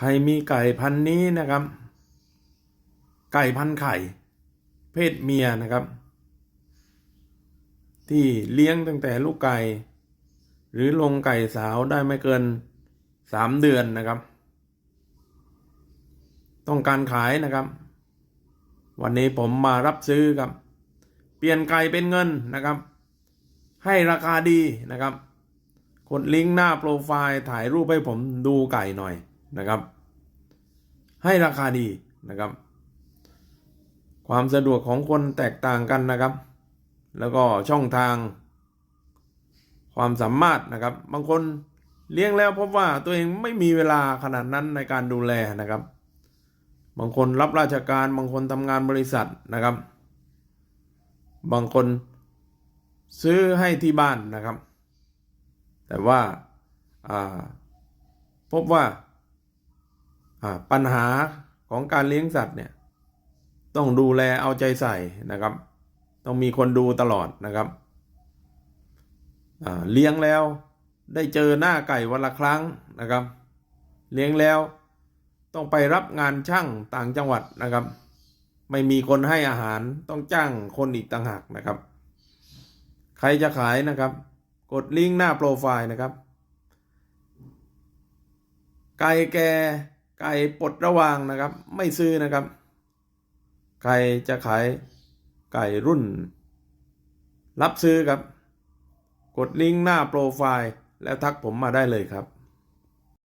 ใครมีไก่พันนี้นะครับ ไก่พันไข่ เพศเมียนะครับ ที่เลี้ยงตั้งแต่ลูกไก่ หรือลงไก่สาวได้ไม่เกินสามเดือนนะครับ ต้องการขายนะครับ วันนี้ผมมารับซื้อครับ เปลี่ยนไก่เป็นเงินนะครับ ให้ราคาดีนะครับกดลิงก์หน้าโปรไฟล์ถ่ายรูปให้ผมดูไก่หน่อย นะครับ ให้ราคาดีนะครับ ความสะดวกของคนแตกต่างกันนะครับ แล้วก็ช่องทาง ความสามารถนะครับ บางคนเลี้ยงแล้วพบว่าตัวเองไม่มีเวลาขนาดนั้นในการดูแลนะครับ บางคนรับราชการบางคนทำงานบริษัทนะครับ บางคนซื้อให้ที่บ้านนะครับ แต่ว่าพบว่า ปัญหาของการเลี้ยงสัตว์เนี่ยต้องดูแลเอาใจใส่นะครับ ต้องมีคนดูตลอดนะครับเลี้ยงแล้วได้เจอหน้าไก่วันละครั้งนะครับ เลี้ยงแล้วต้องไปรับงานช่างต่างจังหวัดนะครับ ไม่มีคนให้อาหารต้องจ้างคนอีกต่างหากนะครับ ใครจะขายนะครับ กดลิงก์หน้าโปรไฟล์นะครับ ไก่แก ไก่ปลดระวางนะครับ ไม่ซื้อนะครับใครจะขายไก่รุ่น รับซื้อครับ กดลิงก์หน้าโปรไฟล์แล้วทักผมมาได้เลยครับ